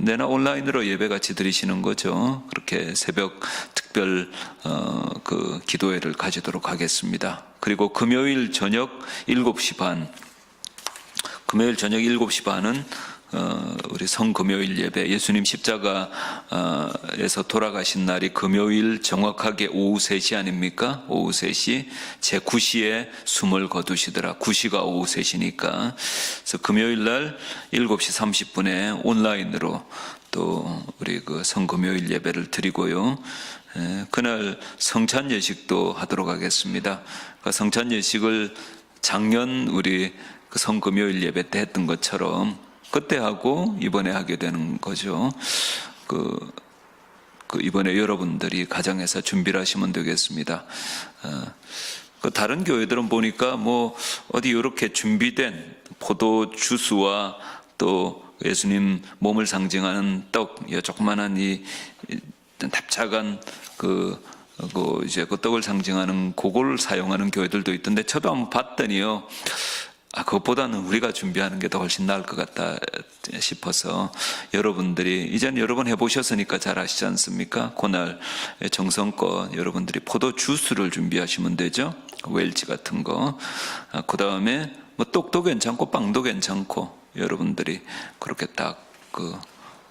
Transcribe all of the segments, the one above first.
내나 온라인으로 예배 같이 드리시는 거죠. 그렇게 새벽 특별 어, 그 기도회를 가지도록 하겠습니다. 그리고 금요일 저녁 7시 반 금요일 저녁 7시 반은 어, 우리 성금요일 예배 예수님 십자가에서 돌아가신 날이 금요일 정확하게 오후 3시 아닙니까? 오후 3시 제 9시에 숨을 거두시더라. 9시가 오후 3시니까 그래서 금요일 날 7시 30분에 온라인으로 또 우리 그 성금요일 예배를 드리고요. 에, 그날 성찬 예식도 하도록 하겠습니다. 그 성찬 예식을 작년 우리 그 성금요일 예배 때 했던 것처럼 그때 하고 이번에 하게 되는 거죠. 그, 그 이번에 여러분들이 가정에서 준비를 하시면 되겠습니다. 어, 그 다른 교회들은 보니까 뭐 어디 이렇게 준비된 포도 주스와 또 예수님 몸을 상징하는 떡, 이 조그만한 이, 이 납작한 그, 그 이제 그 떡을 상징하는 그걸 사용하는 교회들도 있던데 저도 한번 봤더니요. 아, 그것보다는 우리가 준비하는 게 더 훨씬 나을 것 같다 싶어서 여러분들이 이제는 여러 번 해보셨으니까 잘 아시지 않습니까? 그날 정성껏 여러분들이 포도 주스를 준비하시면 되죠. 웰치 같은 거. 아, 그 다음에 뭐 떡도 괜찮고 빵도 괜찮고 여러분들이 그렇게 딱그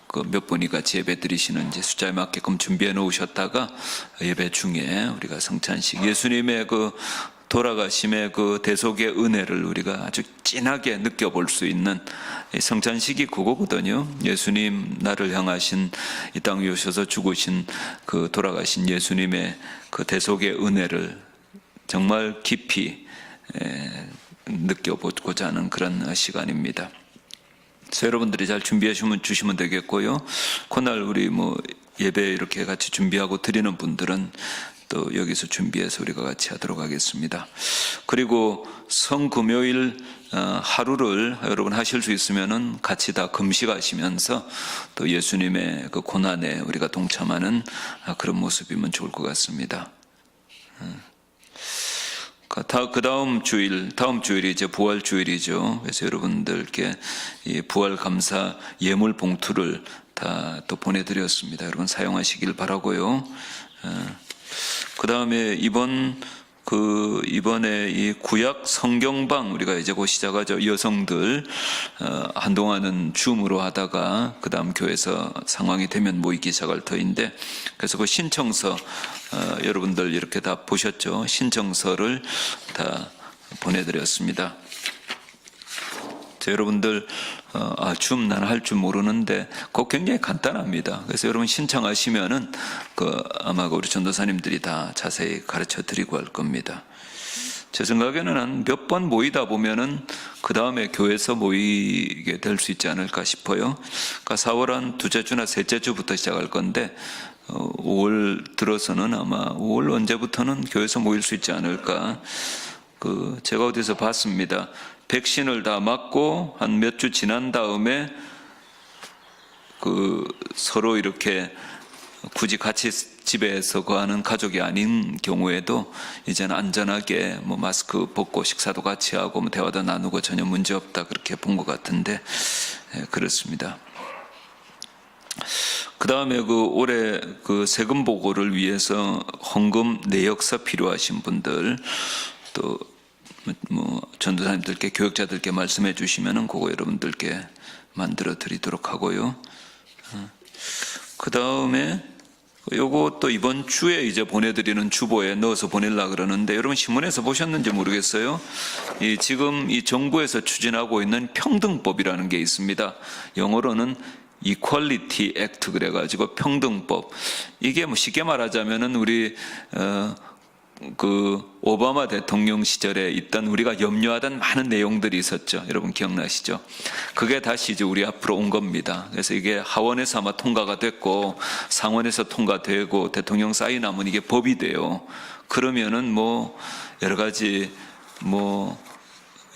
그몇 분이 같이 예배 드리시는지 숫자에 맞게끔 준비해 놓으셨다가 예배 중에 우리가 성찬식 예수님의 그 돌아가심의 그 대속의 은혜를 우리가 아주 진하게 느껴볼 수 있는 이 성찬식이 그거거든요. 예수님 나를 향하신 이땅 위에 오셔서 죽으신 그 돌아가신 예수님의 그 대속의 은혜를 정말 깊이 에, 느껴보고자 하는 그런 시간입니다. 그래서 여러분들이 잘 준비해 주시면, 주시면 되겠고요. 그날 우리 뭐 예배 이렇게 같이 준비하고 드리는 분들은 또 여기서 준비해서 우리가 같이 하도록 하겠습니다. 그리고 성금요일 어, 하루를 여러분 하실 수 있으면은 같이 다 금식하시면서 또 예수님의 그 고난에 우리가 동참하는 아, 그런 모습이면 좋을 것 같습니다. 그 다음 주일, 다음 주일이 이제 부활 주일이죠. 그래서 여러분들께 이 부활 감사 예물 봉투를 다 또 보내드렸습니다. 여러분 사용하시길 바라고요. 그 다음에 이번 그 이번에 이 구약 성경방 우리가 이제 곧 시작하죠 여성들 어, 한동안은 줌으로 하다가 그 다음 교회에서 상황이 되면 모이기 시작할 터인데 그래서 그 신청서 어, 여러분들 이렇게 다 보셨죠 신청서를 다 보내드렸습니다. 자, 여러분들 어, 아, 줌 나는 할 줄 모르는데 그거 굉장히 간단합니다. 그래서 여러분 신청하시면은 그 아마 그 우리 전도사님들이 다 자세히 가르쳐 드리고 할 겁니다. 제 생각에는 한 몇 번 모이다 보면은 그 다음에 교회에서 모이게 될 수 있지 않을까 싶어요. 그러니까 4월 한 두째 주나 셋째 주부터 시작할 건데 어, 5월 들어서는 아마 5월 언제부터는 교회에서 모일 수 있지 않을까. 그 제가 어디서 봤습니다. 백신을 다 맞고 한 몇 주 지난 다음에 그 서로 이렇게 굳이 같이 집에서 거하는 가족이 아닌 경우에도 이제는 안전하게 뭐 마스크 벗고 식사도 같이 하고 뭐 대화도 나누고 전혀 문제 없다 그렇게 본 것 같은데 예, 그렇습니다. 그 다음에 그 올해 그 세금 보고를 위해서 헌금 내역서 필요하신 분들 또 뭐 전도사님들께 교육자들께 말씀해 주시면은 그거 여러분들께 만들어 드리도록 하고요. 그 다음에 또 이번 주에 이제 보내드리는 주보에 넣어서 보내려 그러는데 여러분 신문에서 보셨는지 모르겠어요. 이 지금 이 정부에서 추진하고 있는 평등법이라는 게 있습니다. 영어로는 Equality Act 그래가지고 평등법. 이게 뭐 쉽게 말하자면은 우리 어, 그 오바마 대통령 시절에 있던 우리가 염려하던 많은 내용들이 있었죠. 여러분 기억나시죠? 그게 다시 이제 우리 앞으로 온 겁니다. 그래서 이게 하원에서 아마 통과가 됐고 상원에서 통과되고 대통령 사인하면 이게 법이 돼요. 그러면은 뭐 여러 가지 뭐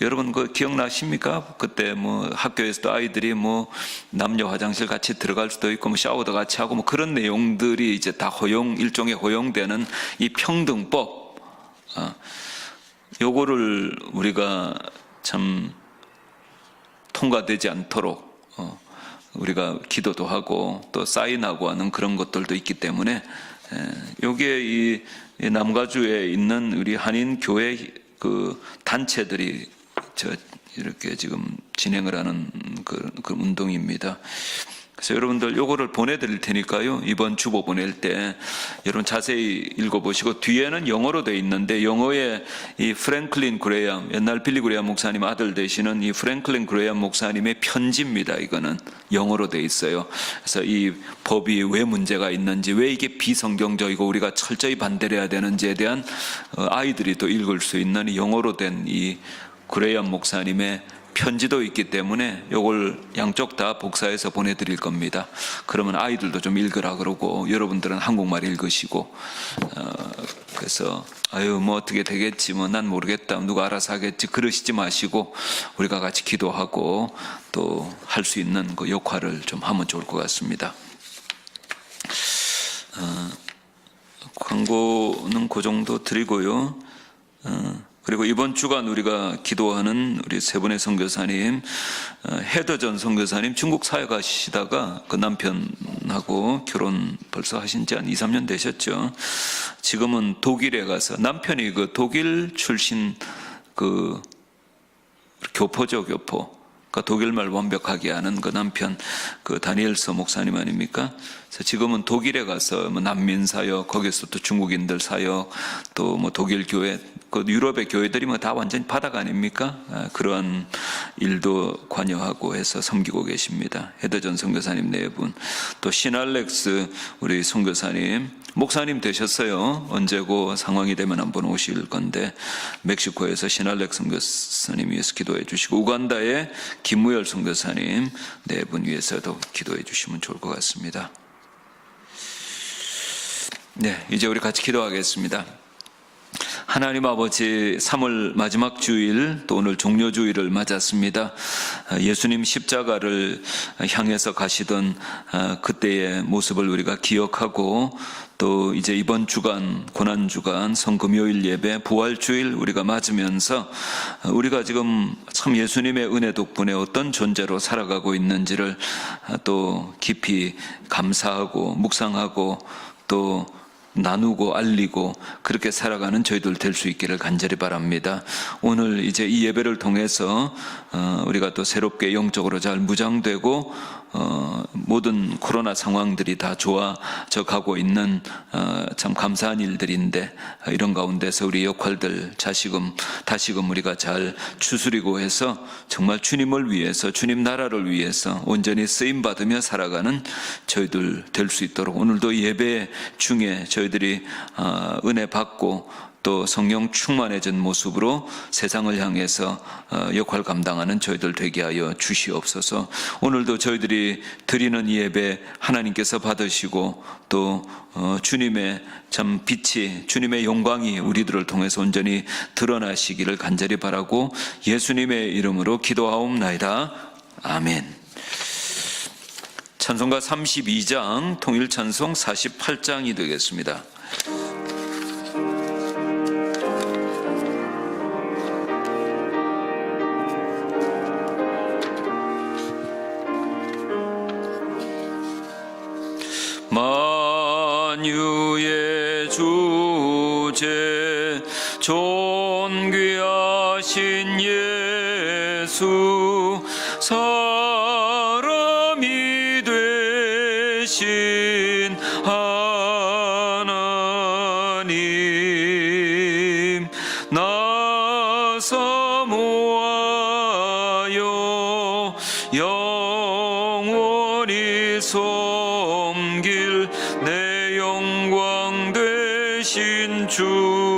여러분 그 기억나십니까? 그때 뭐 학교에서도 아이들이 뭐 남녀 화장실 같이 들어갈 수도 있고 뭐 샤워도 같이 하고 뭐 그런 내용들이 이제 다 허용 일종의 허용되는 이 평등법 어, 요거를 우리가 참 통과되지 않도록 어, 우리가 기도도 하고 또 사인하고 하는 그런 것들도 있기 때문에 에, 이, 이 남가주에 있는 우리 한인 교회 그 단체들이 저 이렇게 지금 진행을 하는 그, 그 운동입니다. 그래서 여러분들 요거를 보내드릴 테니까요. 이번 주보 보낼 때 여러분 자세히 읽어보시고 뒤에는 영어로 돼 있는데 영어에 이 프랭클린 그레이엄 옛날 빌리 그레이엄 목사님 아들 되시는 이 프랭클린 그레이엄 목사님의 편지입니다. 이거는 영어로 돼 있어요. 그래서 이 법이 왜 문제가 있는지 왜 이게 비성경적이고 우리가 철저히 반대를 해야 되는지에 대한 어, 아이들이 또 읽을 수 있는 이 영어로 된이 그레이엄 목사님의 편지도 있기 때문에 요걸 양쪽 다 복사해서 보내드릴 겁니다. 그러면 아이들도 좀 읽으라 그러고 여러분들은 한국말 읽으시고 어, 그래서 아유 뭐 어떻게 되겠지 뭐 난 모르겠다 누가 알아서 하겠지 그러시지 마시고 우리가 같이 기도하고 또 할 수 있는 그 역할을 좀 하면 좋을 것 같습니다. 어, 광고는 그 정도 드리고요. 어, 그리고 이번 주간 우리가 기도하는 우리 세 분의 선교사님, 어, 헤더 전 선교사님 중국 사회 가시다가 그 남편하고 결혼 벌써 하신 지 한 2, 3년 되셨죠. 지금은 독일에 가서 남편이 그 독일 출신 그 교포죠, 교포. 그러니까 독일말 완벽하게 하는 그 남편 그 다니엘서 목사님 아닙니까? 그래서 지금은 독일에 가서 뭐 난민 사역, 거기서 또 중국인들 사역, 또 뭐 독일 교회, 그 유럽의 교회들이 뭐 다 완전히 바닥 아닙니까? 아, 그러한 일도 관여하고 해서 섬기고 계십니다. 헤더전 선교사님 네 분, 또 신알렉스 우리 선교사님, 목사님 되셨어요. 언제고 상황이 되면 한번 오실 건데 멕시코에서 신알렉 선교사님 위해서 기도해 주시고 우간다의 김무열 선교사님 네 분 위해서도 기도해 주시면 좋을 것 같습니다. 네, 이제 우리 같이 기도하겠습니다. 하나님 아버지 3월 마지막 주일 또 오늘 종료 주일을 맞았습니다. 예수님 십자가를 향해서 가시던 그때의 모습을 우리가 기억하고 또 이제 이번 주간 고난 주간 성금요일 예배 부활 주일 우리가 맞으면서 우리가 지금 참 예수님의 은혜 덕분에 어떤 존재로 살아가고 있는지를 또 깊이 감사하고 묵상하고 또 나누고 알리고 그렇게 살아가는 저희들 될 수 있기를 간절히 바랍니다. 오늘 이제 이 예배를 통해서 어, 우리가 또 새롭게 영적으로 잘 무장되고 어, 모든 코로나 상황들이 다 좋아져 가고 있는 어, 참 감사한 일들인데 이런 가운데서 우리 역할들 다시금 다시금 우리가 잘 추스리고 해서 정말 주님을 위해서 주님 나라를 위해서 온전히 쓰임 받으며 살아가는 저희들 될 수 있도록 오늘도 예배 중에 저희들이 어, 은혜 받고 또 성령 충만해진 모습으로 세상을 향해서 어, 역할 감당하는 저희들 되게 하여 주시옵소서. 오늘도 저희들이 드리는 이 예배 하나님께서 받으시고 또 어, 주님의 참 빛이 주님의 영광이 우리들을 통해서 온전히 드러나시기를 간절히 바라고 예수님의 이름으로 기도하옵나이다. 아멘. 찬송가 32장 통일 찬송 48장이 되겠습니다. 하신 예수 사람이 되신 하나님 나서 모아요 영원히 섬길 내 영광 되신 주